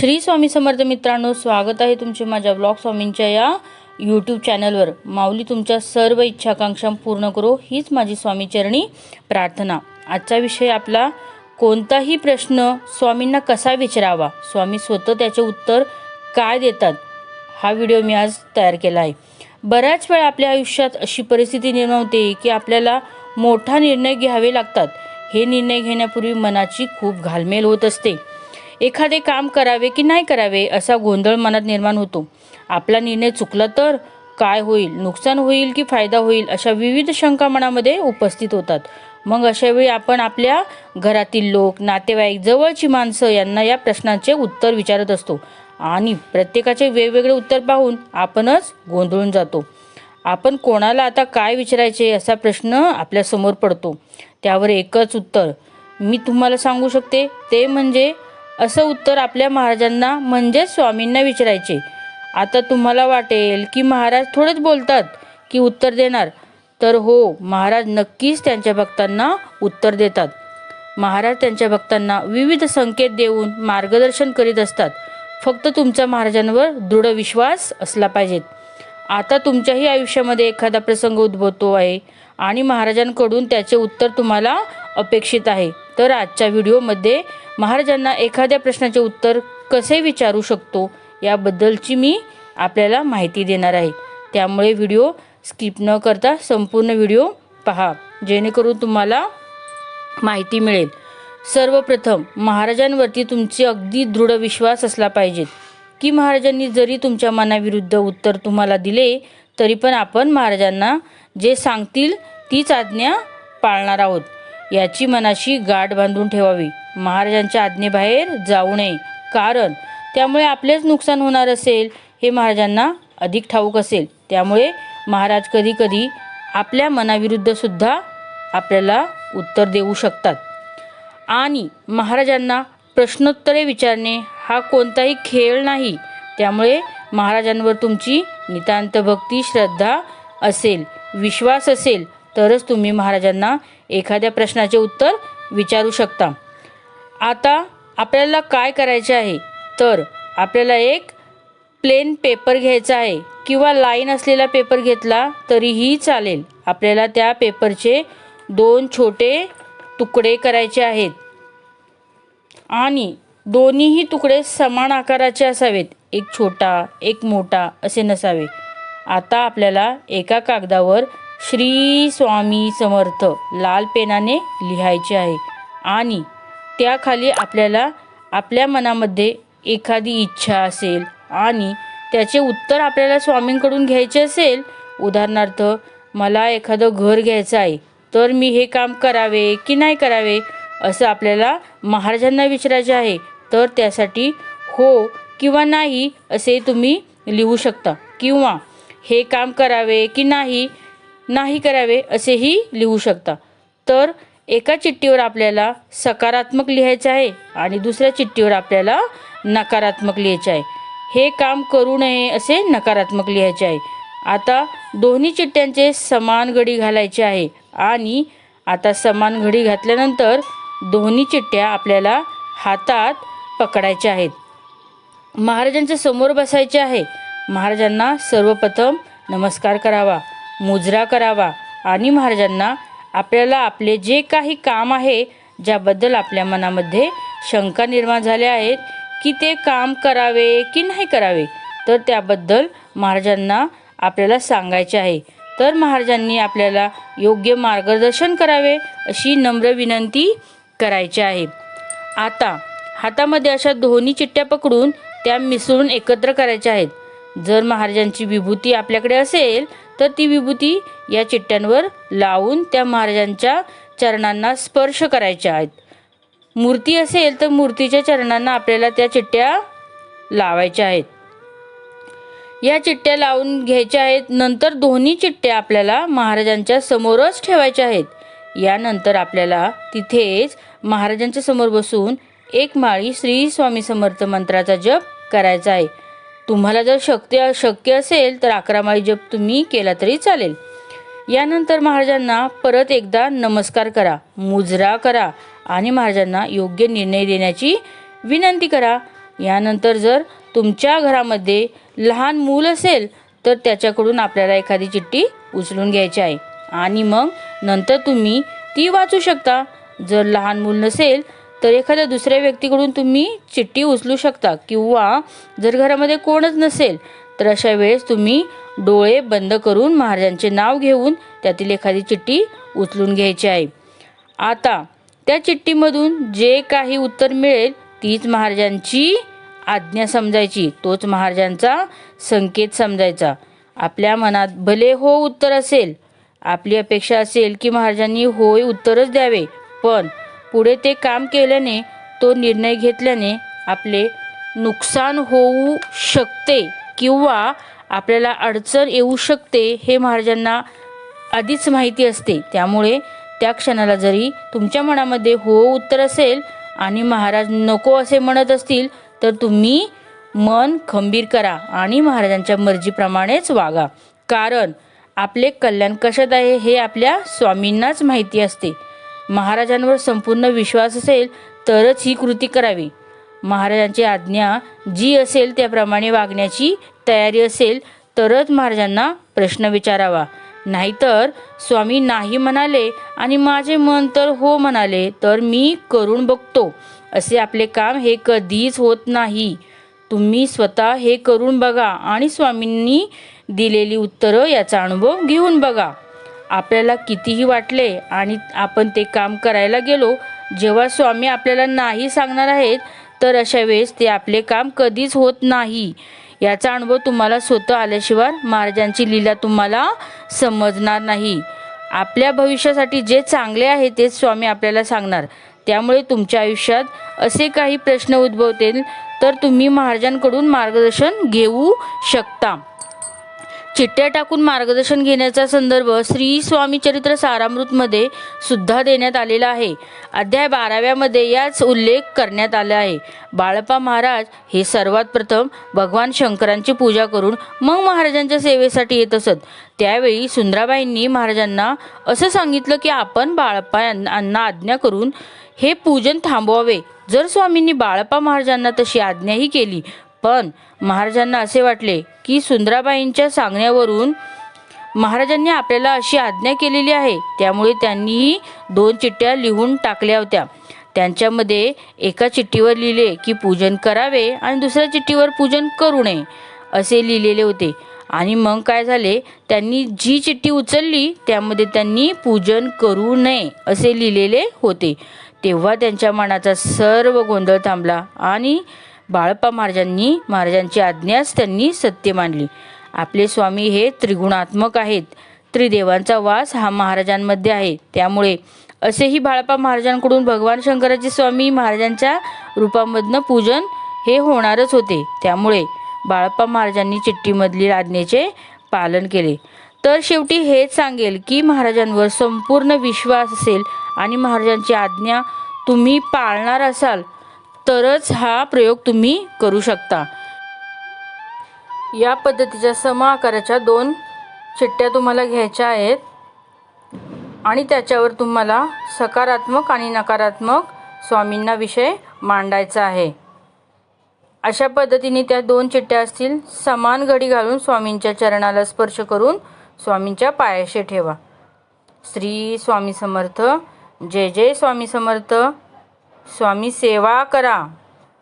श्री स्वामी समर्थ मित्रांनो स्वागत आहे तुमचे माझ्या ब्लॉग स्वामींच्या या यूट्यूब चॅनलवर माऊली तुमच्या सर्व इच्छाकांक्षा पूर्ण करो हीच माझी स्वामीचरणी प्रार्थना. आजचा विषय आपला कोणताही प्रश्न स्वामींना कसा विचारावा? स्वामी स्वतः त्याचे उत्तर काय देतात? हा व्हिडिओ मी आज तयार केला आहे. बऱ्याच वेळा आपल्या आयुष्यात अशी परिस्थिती निर्माण होते की आपल्याला मोठा निर्णय घ्यावे लागतात. हे निर्णय घेण्यापूर्वी मनाची खूप घालमेल होत असते. एखादे काम करावे की नाही करावे असा गोंधळ मनात निर्माण होतो. आपला निर्णय चुकला तर काय होईल? नुकसान होईल की फायदा होईल? अशा विविध शंका मनामध्ये उपस्थित होतात. मग अशावेळी आपण आपल्या घरातील लोक नातेवाईक जवळची माणसं यांना या प्रश्नाचे उत्तर विचारत असतो. आणि प्रत्येकाचे वेगवेगळे उत्तर पाहून आपणच गोंधळून जातो. आपण कोणाला आता काय विचारायचे असा प्रश्न आपल्यासमोर पडतो. त्यावर एकच उत्तर मी तुम्हाला सांगू शकते ते म्हणजे असं उत्तर आपल्या महाराजांना म्हणजेच स्वामींना विचारायचे. आता तुम्हाला वाटेल की महाराज थोडेच बोलतात की उत्तर देणार. तर हो महाराज नक्कीच त्यांच्या भक्तांना उत्तर देतात. महाराज त्यांच्या भक्तांना विविध संकेत देऊन मार्गदर्शन करीत असतात. फक्त तुमचा महाराजांवर दृढ विश्वास असला पाहिजेत. आता तुमच्याही आयुष्यामध्ये एखादा प्रसंग उद्भवतो आहे आणि महाराजांकडून त्याचे उत्तर तुम्हाला अपेक्षित आहे. तर आजच्या व्हिडिओमध्ये महाराजांना एखाद्या प्रश्नाचे उत्तर कसे विचारू शकतो याबद्दलची मी आपल्याला माहिती देणार आहे. त्यामुळे व्हिडिओ स्किप न करता संपूर्ण व्हिडिओ पहा जेणेकरून तुम्हाला माहिती मिळेल. सर्वप्रथम महाराजांवरती तुमचे अगदी दृढ विश्वास असला पाहिजे की महाराजांनी जरी तुमच्या मनाविरुद्ध उत्तर तुम्हाला दिले तरी पण आपण महाराजांना जे सांगतील तीच आज्ञा पाळणार आहोत. याची मनाशी गाठ बांधून ठेवावी. महाराजांच्या आज्ञेबाहेर जाऊ नये. कारण त्यामुळे आपलेच नुकसान होणार असेल हे महाराजांना अधिक ठाऊक असेल. त्यामुळे महाराज कधी कधी आपल्या मनाविरुद्ध सुद्धा आपल्याला उत्तर देऊ शकतात. आणि महाराजांना प्रश्नोत्तरे विचारणे हा कोणताही खेळ नाही. त्यामुळे महाराजांवर तुमची नितांत भक्ती श्रद्धा असेल विश्वास असेल तरच तुम्ही महाराजांना एखाद्या प्रश्नाचे उत्तर विचारू शकता. आता आपल्याला काय करायचे आहे? तर आपल्याला एक प्लेन पेपर घ्यायचा आहे किंवा लाईन असलेला पेपर घेतला तरीही चालेल. आपल्याला त्या पेपरचे दोन छोटे तुकडे करायचे आहेत. आणि दोन्हीही तुकडे समान आकाराचे असावेत. एक छोटा एक मोठा असे नसावे. आता आपल्याला एका कागदावर श्री स्वामी समर्थ लाल पेनाने लिहायचे आहे. आणि त्याखाली आपल्याला आपल्या मनामध्ये एखादी इच्छा असेल आणि त्याचे उत्तर आपल्याला स्वामींकडून घ्यायचे असेल उदाहरणार्थ मला एखादं घर घ्यायचं आहे तर मी हे काम करावे की नाही करावे? असं आपल्याला महाराजांना विचारायचे आहे. तर त्यासाठी हो किंवा नाही असे तुम्ही लिहू शकता किंवा हे काम करावे की नाही नाही करावे असेही लिहू शकता. तर एका चिठ्ठीवर आपल्याला सकारात्मक लिहायचं आहे आणि दुसऱ्या चिठ्ठीवर आपल्याला नकारात्मक लिहायचे आहे. हे काम करू नये असे नकारात्मक लिहायचे आहे. आता दोन्ही चिठ्ठ्यांचे समान घडी घालायचे आहे आणि आता समान घडी घातल्यानंतर दोन्ही चिठ्ठ्या आपल्याला हातात पकडायच्या आहेत. महाराजांच्या समोर बसायचे आहे. महाराजांना सर्वप्रथम नमस्कार करावा. मुजरा करावा आणि महाराजांना आपल्याला आपले जे काही काम आहे ज्याबद्दल आपल्या मनामध्ये शंका निर्माण झाल्या आहेत की ते काम करावे की नाही करावे तर त्याबद्दल महाराजांना आपल्याला सांगायचे आहे. तर महाराजांनी आपल्याला योग्य मार्गदर्शन करावे अशी नम्र विनंती करायची आहे. आता हातामध्ये अशा दोन्ही चिठ्ठ्या पकडून त्या मिसळून एकत्र करायच्या आहेत. जर महाराजांची विभूती आपल्याकडे असेल तर ती विभूती या चिठ्ठ्यांवर लावून त्या महाराजांच्या चरणांना स्पर्श करायच्या आहेत. मूर्ती असेल तर मूर्तीच्या चरणांना आपल्याला त्या चिठ्ठ्या लावायच्या आहेत. या चिठ्ठ्या लावून घ्यायच्या आहेत. नंतर दोन्ही चिठ्ठ्या आपल्याला महाराजांच्या समोरच ठेवायच्या आहेत. यानंतर आपल्याला तिथेच महाराजांच्या समोर बसून एक माळी श्री स्वामी समर्थ मंत्राचा जप करायचा आहे. तुम्हाला जर शक्य शक्य असेल तर अकरा माळी जप तुम्ही केला तरी चालेल. यानंतर महाराजांना परत एकदा नमस्कार करा मुजरा करा आणि महाराजांना योग्य निर्णय देण्याची विनंती करा. यानंतर जर तुमच्या घरामध्ये लहान मूल असेल तर त्याच्याकडून आपल्याला एखादी चिठ्ठी उचलून घ्यायची आहे. आणि मग नंतर तुम्ही ती वाचू शकता. जर लहान मूल नसेल तर एखाद्या दुसऱ्या व्यक्तीकडून तुम्ही चिठ्ठी उचलू शकता किंवा जर घरामध्ये कोणच नसेल तर अशा वेळेस तुम्ही डोळे बंद करून महाराजांचे नाव घेऊन त्यातील एखादी चिठ्ठी उचलून घ्यायची आहे. आता त्या चिठ्ठीमधून जे काही उत्तर मिळेल तीच महाराजांची आज्ञा समजायची. तोच महाराजांचा संकेत समजायचा. आपल्या मनात भले हो उत्तर असेल आपली अपेक्षा असेल की महाराजांनी होय उत्तरच द्यावे पण पुढे ते काम केल्याने तो निर्णय घेतल्याने आपले नुकसान होऊ शकते किंवा आपल्याला अडचण येऊ शकते हे महाराजांना आधीच माहिती असते. त्यामुळे त्या क्षणाला जरी तुमच्या मनामध्ये हो उत्तर असेल आणि महाराज नको असे म्हणत असतील तर तुम्ही मन खंबीर करा आणि महाराजांच्या मर्जीप्रमाणेच वागा. कारण आपले कल्याण कशात आहे हे आपल्या स्वामींनाच माहिती असते. महाराजांवर संपूर्ण विश्वास असेल तरच ही कृती करावी. महाराजांची आज्ञा जी असेल त्याप्रमाणे वागण्याची तयारी असेल तरच महाराजांना प्रश्न विचारावा. नाहीतर स्वामी नाही म्हणाले आणि माझे मन तर हो म्हणाले तर मी करून बघतो. असे आपले काम हे कधीच होत नाही. तुम्ही स्वतः हे करून बघा आणि स्वामींनी दिलेली उत्तरं याचा अनुभव घेऊन बघा. आपल्याला कितीही वाटले आणि आपण ते काम करायला गेलो जेव्हा स्वामी आपल्याला नाही सांगणार आहेत तर अशा वेळेस ते आपले काम कधीच होत नाही. याचा अनुभव तुम्हाला स्वतः आल्याशिवाय महाराजांची लीला तुम्हाला समजणार नाही. आपल्या भविष्यासाठी जे चांगले आहे तेच स्वामी आपल्याला सांगणार. त्यामुळे तुमच्या आयुष्यात असे काही प्रश्न उद्भवतील तर तुम्ही महाराजांकडून मार्गदर्शन घेऊ शकता. चिठ्ठ्या टाकून मार्गदर्शन घेण्याचा संदर्भ श्री स्वामी चरित्र सारामृतमध्ये सुद्धा देण्यात आलेला आहे. अध्याय बाराव्यामध्ये याच उल्लेख करण्यात आला आहे. बाळप्पा महाराज हे सर्वात प्रथम भगवान शंकरांची पूजा करून मग महाराजांच्या सेवेसाठी येत असत. त्यावेळी सुंदराबाईंनी महाराजांना असं सांगितलं की आपण बाळप्पा यांना आज्ञा करून हे पूजन थांबवावे. जर स्वामींनी बाळप्पा महाराजांना तशी आज्ञाही केली पण महाराजांना असे वाटले की सुंदराबाईंच्या सांगण्यावरून महाराजांनी आपल्याला अशी आज्ञा केलेली आहे. त्यामुळे त्यांनीही दोन चिठ्ठ्या लिहून टाकल्या होत्या. त्यांच्यामध्ये एका चिठ्ठीवर लिहिले की पूजन करावे आणि दुसऱ्या चिठ्ठीवर पूजन करू नये असे लिहिलेले होते. आणि मग काय झाले? त्यांनी जी चिठ्ठी उचलली त्यामध्ये त्यांनी पूजन करू नये असे लिहिलेले होते. तेव्हा त्यांच्या मनाचा सर्व गोंधळ थांबला आणि बाळप्पा महाराजांनी महाराजांची आज्ञाच त्यांनी सत्य मानली. आपले स्वामी हे त्रिगुणात्मक आहेत. त्रिदेवांचा वास हा महाराजांमध्ये आहे. त्यामुळे असेही बाळप्पा महाराजांकडून भगवान शंकराचे स्वामी महाराजांच्या रूपामधनं पूजन हे होणारच होते. त्यामुळे बाळप्पा महाराजांनी चिठ्ठीमधली आज्ञेचे पालन केले. तर शेवटी हेच सांगेल की महाराजांवर संपूर्ण विश्वास असेल आणि महाराजांची आज्ञा तुम्ही पाळणार असाल तरच हा प्रयोग तुम्ही करू शकता. या पद्धतीच्या सम आकाराच्या दोन चिठ्ठ्या तुम्हाला घ्यायच्या आहेत. आणि त्याच्यावर तुम्हाला सकारात्मक आणि नकारात्मक स्वामींना विषय मांडायचा आहे. अशा पद्धतीने त्या दोन चिठ्ठ्या असतील समान घडी घालून स्वामींच्या चरणाला स्पर्श करून स्वामींच्या पायाशी ठेवा. श्री स्वामी समर्थ जय जय स्वामी समर्थ. स्वामी सेवा करा.